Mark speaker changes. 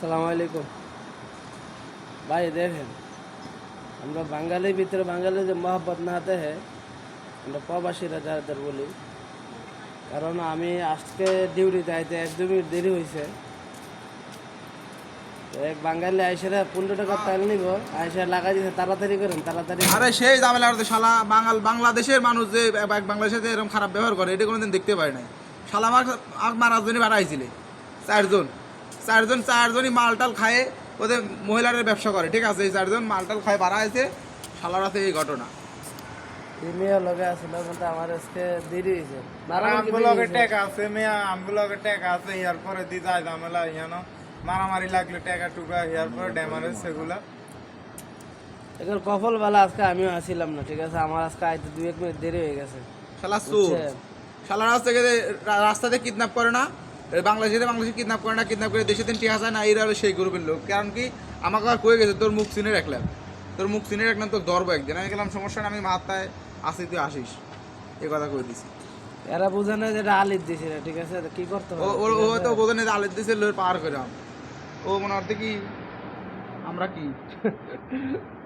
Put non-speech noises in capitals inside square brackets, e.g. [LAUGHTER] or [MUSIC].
Speaker 1: সালাম আলাইকুম। ভাই, দেখেন, আমরা বাঙালির ভিতরে বাঙালি যে মহব্বত না হতে হ্যাঁ আমরা প্রবাসীরা যাদের বলি, কারণ আমি আজকে ডিউটি যাইতে এক দু মিনিট দেরি হয়েছে এক বাঙালি আইসেরা পনেরো টাকা তেল নিব, আইসে লাগাই দিছে, তাড়াতাড়ি করেন, তাড়াতাড়ি
Speaker 2: আরে সেই ঝামেলা করতে শালা বাঙাল, বাংলাদেশের মানুষ যে বাংলাদেশের সাথে এরকম খারাপ ব্যবহার করে, এটা কোনোদিন দেখতে পাই নাই। শালা আমার রাজধানী বাড়াইছিলে চারজন। চারজন চারজনই মালটাল খায় ওদের মহিলাদের ব্যবসা করে ঠিক আছে? এই চারজন মালটাল খায় বাড়া আছে হাতে এই ঘটনা।
Speaker 1: এই লগে আসলে কিন্তু আমার আজকে দেরি হয়েছে।
Speaker 3: আমগুলোকে
Speaker 1: বেরিয়েছে?
Speaker 3: আছে মেয়া আমগুলোকে টেকা আছে ইয়ার পরে দি যায় ঝামেলা ইয়ানো। মারামারি লাগলে টেকা টুকা ইয়ার পরে ড্যামারেজ সেগুলা।
Speaker 1: এখন কফল বেলা আজকে আমিও আসিলাম না ঠিক আছে? আমার আজকে আইতে দুই এক মিনিট দেরি হয়ে গেছে।
Speaker 2: শালা চোর শালা রাস্তা থেকে রাস্তাতে কিডন্যাপ করে না বাংলাদেশে বাংলাদেশে কিডন্যাপ করে না কিডন্যাপ করে দেশে দিন টিকা যায় না এরা সেই গ্রুপের লোক। কারণ কি? আমাকে আর কয়ে গেছে তোর মুখ চিনে রাখলাম তোর মুখ চিনে রাখলাম তোর ধরবো একদিন। আমি গেলাম সমস্যা না আমি মাথায় আসি তুই আসিস। এ কথা কয়ে দিছি।
Speaker 1: এরা বুঝে না যেটা আলির দিছে না, ঠিক আছে? কি করতে
Speaker 2: ও
Speaker 1: হবে
Speaker 2: ও? তো বোঝে না যে আলের দেশে লোক পার করে ও মনে হচ্ছে কি আমরা কি? [LAUGHS]